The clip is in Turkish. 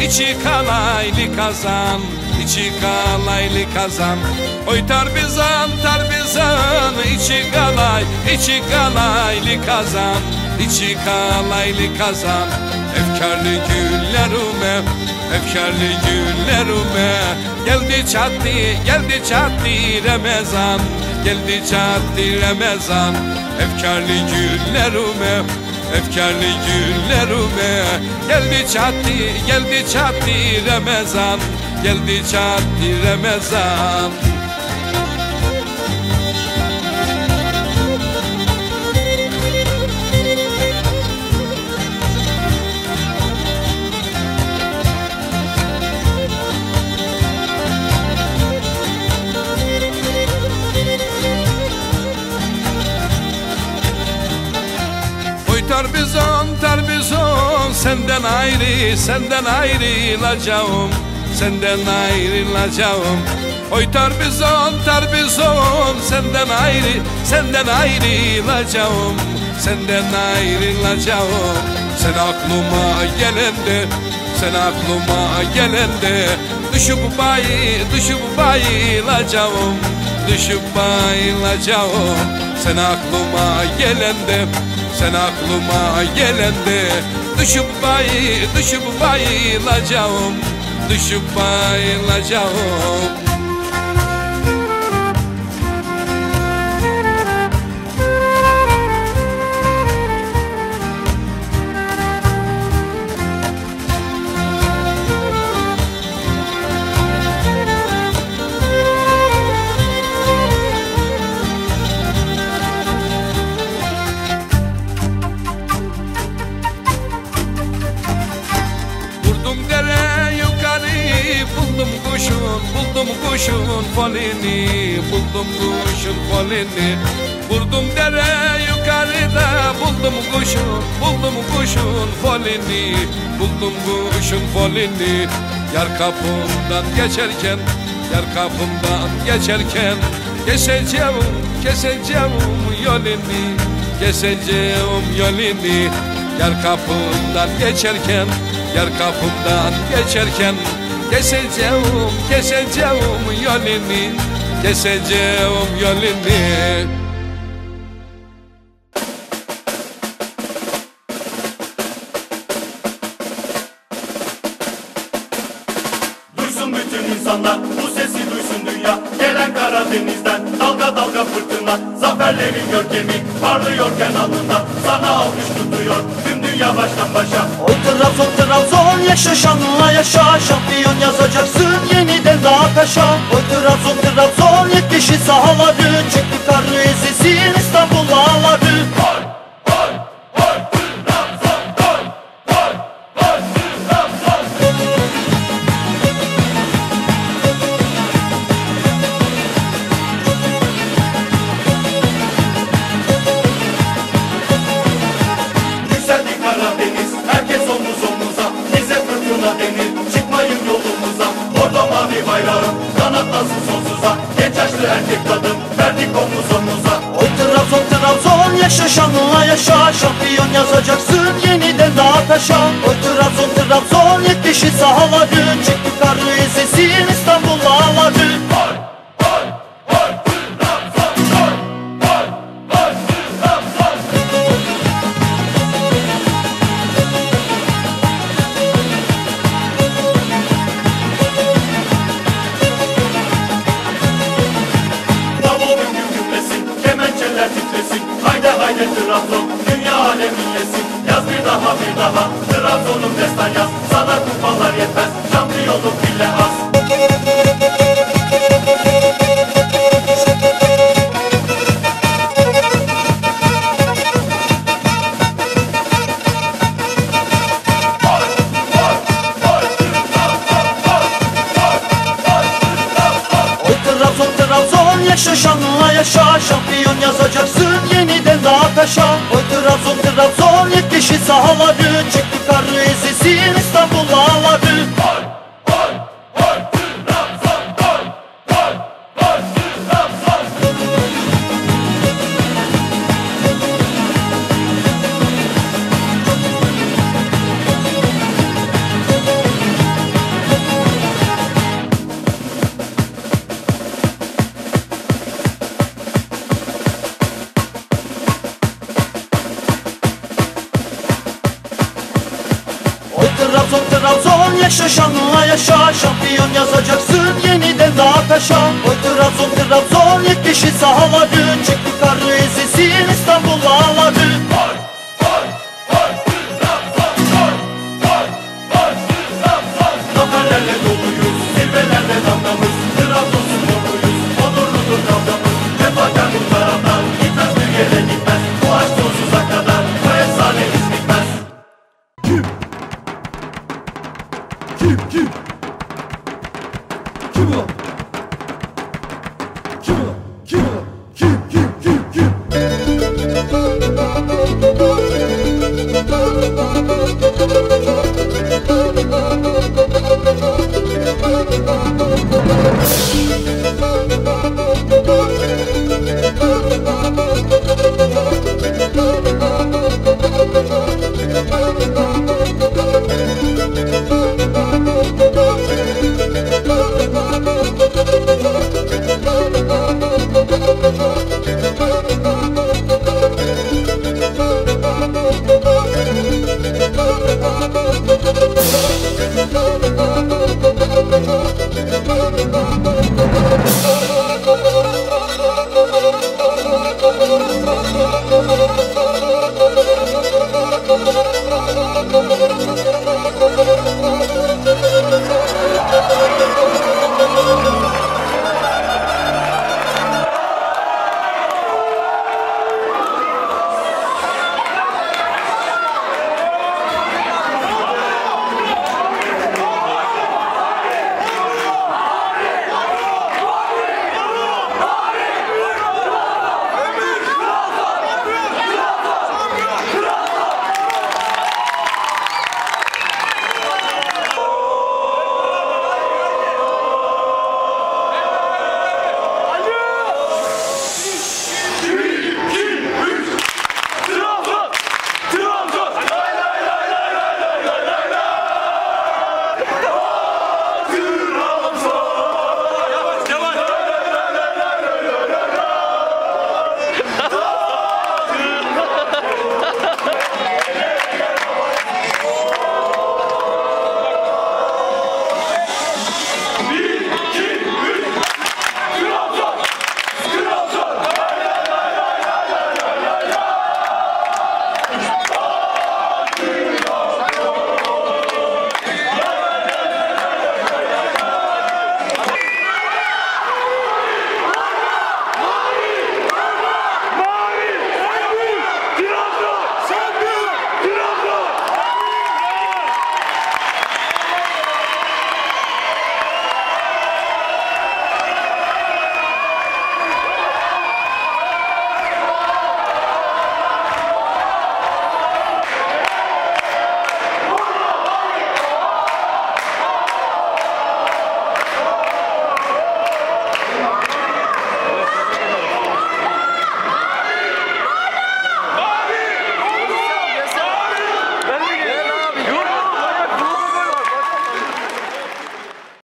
içi kalaylı kazan içi kalaylı kazan. Oy tarbizan tarbizan içi kalay içi kalaylı kazan. İçi kalaylı kazan. Efkarlı güllerime Efkarlı güllerime Geldi çattı geldi çattı Ramazan. Geldi çattı Ramazan. Efkarlı güllerime Efkarlı günlerime Geldi çattı, geldi çattı Ramazan. Geldi çattı Ramazan Senden ayrı, senden ayrılacağım. Senden ayrılacağım. Oy tarbizon, tarbizon. Senden ayrı, senden ayrılacağım. Senden ayrılacağım. Sen aklıma gelende Sen aklıma gelende Düşüp bayı, düşüp bayılacağım. Düşüp bayılacağım. Sen aklıma gelende sen aklıma gelende Düşüp bay, düşüp bayılacağım. Düşüp bayılacağım kuşun buldum kuşun falini buldum kuşun falini. Vurdum dere yukarıda buldum kuşun buldum kuşun falini. Buldum kuşun falini Yar kapımdan geçerken yar kapımdan geçerken Keseceğim keseceğim yolini keseceğim yolini. Yar kapımdan geçerken yar kapımdan geçerken Keseceğim, keseceğim yolunu Keseceğim yolunu insanlar bu sesi duysun dünya. Gelen Karadeniz'den dalga dalga fırtına. Zaferlerin görkemi parlıyorken alnında. Sana alkış tutuyor baştan başa. O Trabzon Trabzon yaşa şanla yaşa Şampiyon yazacaksın yeniden dağ taşa O Trabzon Trabzon yetişi sahaları Çıktı karlı ezesin İstanbul ağları mavi bayrağım, kanatlasın sonsuza. Genç yaşlı erkek kadın, verdik omuz omuza O Trabzon Trabzon yaşa şanla yaşa. Şampiyon yazacaksın yeniden dağ taşa. O Trabzon Trabzon yetişi sahaları Çıktı daha daha, Trabzon'un destan yaz Sana kupalar yetmez, şampiyonluk bile az. Trabzon Trabzon yaşa şanla yaşa. Şampiyon yazacaksın yeniden dağ taşa Trabzon yetişi sahaları Çıktı karlı ezesin İstanbul ağları yaşa Şampiyon yazacaksın yeniden daha taşa. Oy Trabzon Trabzon yek kişi sahaların Çık Oh, oh,